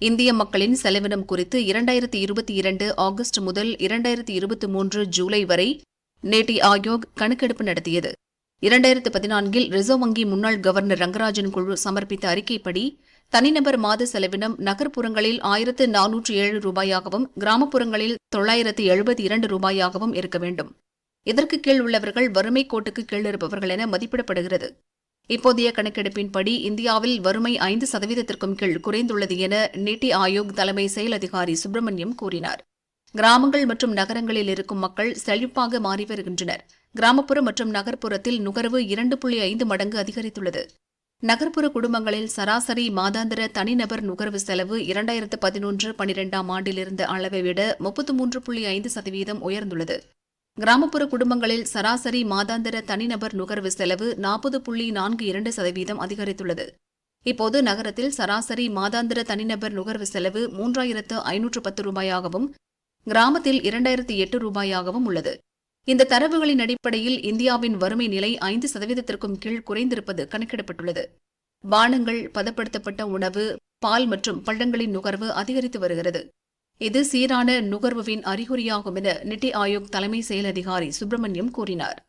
இந்திய மக்களின் செலவினம் குறித்து இரண்டாயிரத்தி இருபத்தி இரண்டு ஆகஸ்ட் முதல் இரண்டாயிரத்தி இருபத்தி மூன்று ஜூலை வரை நேட்டி ஆயோக் கணக்கெடுப்பு நடத்தியது. இரண்டாயிரத்து பதினான்கில் ரிசர்வ் வங்கி முன்னாள் கவர்னர் ரங்கராஜன் குழு சமர்ப்பித்த அறிக்கைப்படி தனிநபர் மாத செலவினம் நகர்ப்புறங்களில் ஆயிரத்து நானூற்று ஏழு ரூபாயாகவும் கிராமப்புறங்களில் தொள்ளாயிரத்து எழுபத்தி இரண்டு ரூபாயாகவும் இருக்க வேண்டும். இதற்கு கீழ் உள்ளவர்கள் வறுமை கோட்டுக்கு கீழ் இருப்பவர்கள் என மதிப்பிடப்படுகிறது. இப்போதைய கணக்கெடுப்பின்படி இந்தியாவில் வறுமை ஐந்து சதவீதத்திற்கும் கீழ் குறைந்துள்ளது என நித்தி ஆயோக் தலைமை செயல் அதிகாரி சுப்பிரமணியம் கூறினார். கிராமங்கள் மற்றும் நகரங்களில் இருக்கும் மக்கள் செழிப்பாக மாறி வருகின்றனர். கிராமப்புற மற்றும் நகர்ப்புறத்தில் நுகர்வு இரண்டு புள்ளி ஐந்து மடங்கு அதிகரித்துள்ளது. நகர்ப்புற குடும்பங்களில் சராசரி மாதாந்திர தனிநபர் நுகர்வு செலவு இரண்டாயிரத்து பதினொன்று பனிரெண்டாம் ஆண்டிலிருந்த அளவை விட முப்பத்து மூன்று புள்ளி ஐந்து சதவீதம் உயர்ந்துள்ளது. கிராமப்புற குடும்பங்களில் சராசரி மாதாந்திர தனிநபர் நுகர்வு செலவு நாற்பது புள்ளி நான்கு இரண்டு சதவீதம் அதிகரித்துள்ளது. இப்போது நகரத்தில் சராசரி மாதாந்திர தனிநபர் நுகர்வு செலவு மூன்றாயிரத்து ஐநூற்று பத்து ரூபாயாகவும் கிராமத்தில் இரண்டாயிரத்து எட்டு ரூபாயாகவும் உள்ளது. இந்த தரவுகளின் அடிப்படையில் இந்தியாவின் வறுமை நிலை ஐந்து சதவீதத்திற்கும் கீழ் குறைந்திருப்பது கணக்கிடப்பட்டுள்ளது. பானங்கள் பதப்படுத்தப்பட்ட உணவு பால் மற்றும் பழங்களின் நுகர்வு அதிகரித்து வருகிறது. இது சீரான நுகர்வுவின் அறிகுறியாகும் என நித்தி ஆயோக் தலைமை செயல் அதிகாரி சுப்பிரமணியம் கூறினார்.